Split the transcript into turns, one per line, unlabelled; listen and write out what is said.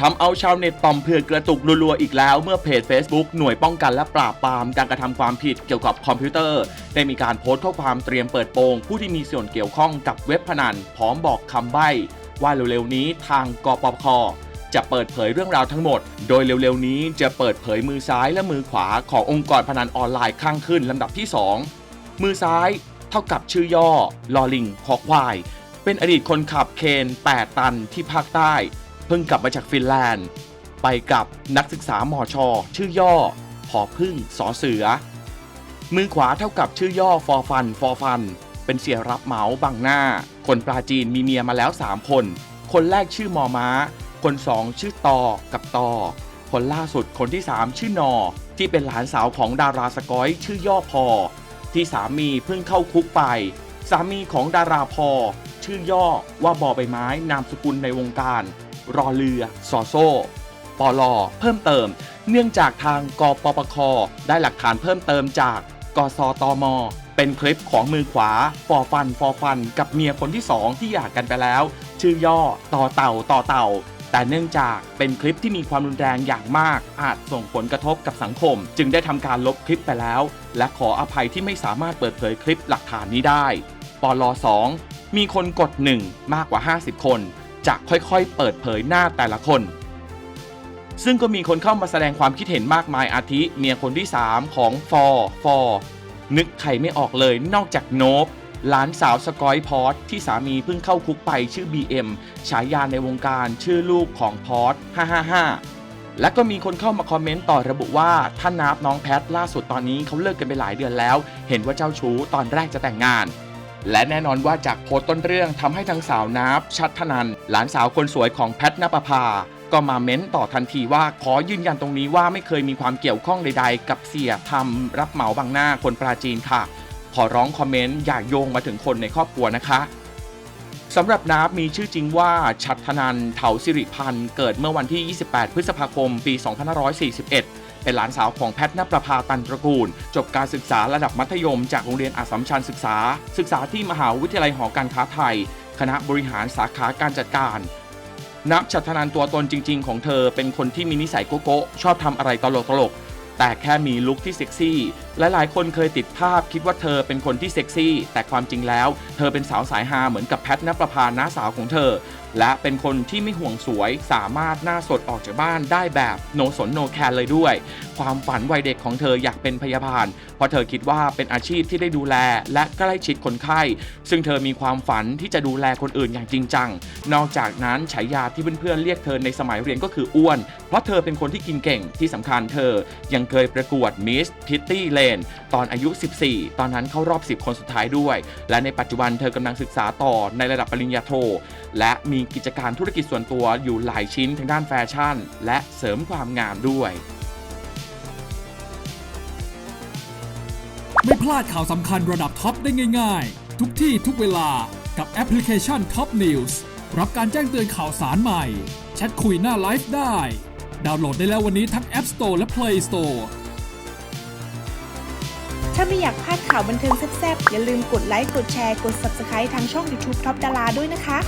ทำเอาชาวเน็ตต่อมเผือกกระตุกรัวๆอีกแล้วเมื่อเพจ Facebook หน่วยป้องกันและปราบปรามการกระทำความผิดเกี่ยวกับคอมพิวเตอร์ ได้มีการโพสต์ข้อความเตรียมเปิดโปงผู้ที่มีส่วนเกี่ยวข้องกับเว็บพนัน พร้อมบอกคำใบ้ว่าเร็วๆนี้ทางกปปคจะเปิดเผยเรื่องราวทั้งหมด โดยเร็วๆนี้จะเปิดเผยมือซ้ายและมือขวาขององค์กรพนันออนไลน์ข้างขึ้นลำดับที่ 2 มือซ้ายเท่ากับชื่อย่อลอลิงคอควาย เป็นอดีตคนขับเคน 8 ตันที่ภาคใต้ เพิ่งกลับมาจากฟินแลนด์ ไปกับนักศึกษาหมอชอ ชื่อย่อพอพึ่งสอเสือ มือขวาเท่ากับชื่อย่อฟอฟันฟอฟัน เป็นเสียรับเหมาบังหน้า คนปราจีนมีเมียมาแล้ว 3 คน คนแรกชื่อมอม้า คนสองชื่อตอกับตอ คนล่าสุดคนที่ 3 ชื่อนอ ที่เป็นหลานสาวของดาราสกอยชื่อย่อพอ ที่สามีเพิ่งเข้าคุกไป สามีของดาราพอ ชื่อย่อว่าบอใบไม้นามสกุลในวงการ รอเรือสอโซ่ปลอเพิ่มเติม เนื่องจากทางกปปค ได้หลักฐานเพิ่มเติมจากกสตม เป็นคลิปของมือขวาฟอฟันฟอฟัน กับเมียคนที่สองที่หย่ากกันไปแล้ว ชื่อย่อต่อเต่าต่อเต่า แต่เนื่องจากเป็นคลิปที่มีความรุนแรงอย่างมาก อาจส่งผลกระทบกับสังคม จึงได้ทำการลบคลิปไปแล้ว และขออภัยที่ไม่สามารถเปิดเผยคลิปหลักฐานนี้ได้ปลอ2มีคนกด 1 มากกว่า 50 คน จะค่อยๆ เปิดเผยหน้าแต่ละคน ซึ่งก็มีคนเข้ามาแสดงความคิดเห็นมากมายอาทิเมียคนที่ 3 ของฟอฟอนึกใครไม่ออกเลยนอกจากโนบหลานสาวสกอยพอตที่สามีเพิ่งเข้าคุกไปชื่อ BM ฉายาในวงการชื่อลูกของพอต555 และก็มีคนเข้ามาคอมเมนต์ต่อระบุว่าท่านนับน้องแพทล่าสุดตอนนี้เขาเลิกกันไปหลายเดือนแล้ว เห็นว่าเจ้าชู้ตอนแรกจะแต่งงาน และแน่นอนว่าจากโพสต์ต้นเรื่องทำให้ทั้งสาวนับชัดธนัน หลานสาวคนสวยของแพทนปภา ก็มาเม้นต่อทันทีว่าขอยืนยันตรงนี้ว่าไม่เคยมีความเกี่ยวข้องใดๆ กับเสียทำรับเหมาบางหน้าคนปราจีนค่ะ ขอร้องคอมเมนต์อย่าโยงมาถึงคนในครอบครัวนะคะ สำหรับนับมีชื่อจริงว่าชัดธนันเถาสิริพันธ์ เกิดเมื่อวันที่ 28 พฤษภาคม ปี 2541 เป็นหลานสาวของแพทย์นประภาตันตระกูล จบการศึกษาระดับมัธยมจากโรงเรียนอาสมชัญศึกษา ศึกษาที่มหาวิทยาลัยหอการค้าไทย คณะบริหารสาขาการจัดการนับชัดธนันตัวตนจริง ๆ ของเธอเป็นคนที่มีนิสัยโกโก้ชอบทำอะไรตลกๆ แต่แค่มีลุคที่เซ็กซี่หลายๆ คนเคยติดภาพคิดว่าเธอเป็นคนที่เซ็กซี่ แต่ความจริงแล้ว เธอเป็นสาวสายฮาเหมือนกับแพทนประภาน้าสาวของเธอ และเป็นคนที่ไม่ห่วงสวยสามารถหน้าสดออกจากบ้านได้แบบโนสนโนแคร์เลยด้วย ความฝันวัยเด็กของเธออยากเป็นพยาบาล เพราะเธอคิดว่าเป็นอาชีพที่ได้ดูแลและใกล้ชิดคนไข้ ซึ่งเธอมีความฝันที่จะดูแลคนอื่นอย่างจริงจัง นอกจากนั้นฉายาที่เพื่อนๆเรียกเธอในสมัยเรียนก็คืออ้วน เพราะเธอเป็นคนที่กินเก่งที่สำคัญเธอยังเคยประกวดมิสพิตตี้เลนตอนอายุ 14 ตอนนั้นเข้ารอบ 10 คนสุดท้ายด้วย และในปัจจุบันเธอกำลังศึกษาต่อในระดับปริญญาโท และมีกิจการธุรกิจส่วนตัวอยู่หลายชิ้นทางด้านแฟชั่น และเสริมความงามด้วย
ไม่พลาดข่าวสำคัญระดับท็อปได้ง่าย ๆ ทุกที่ทุกเวลากับแอปพลิเคชัน Top News รับการแจ้งเตือนข่าวสารใหม่ แชทคุยหน้าไลฟ์ได้ ดาวน์โหลดได้แล้ววันนี้ทั้ง App Store และ Play Store
ถ้าไม่อยากพลาดข่าวบันเทิงแซ่บๆ อย่าลืมกดไลค์ กดแชร์ กด Subscribe ทางช่อง YouTube Top ดาราด้วยนะคะ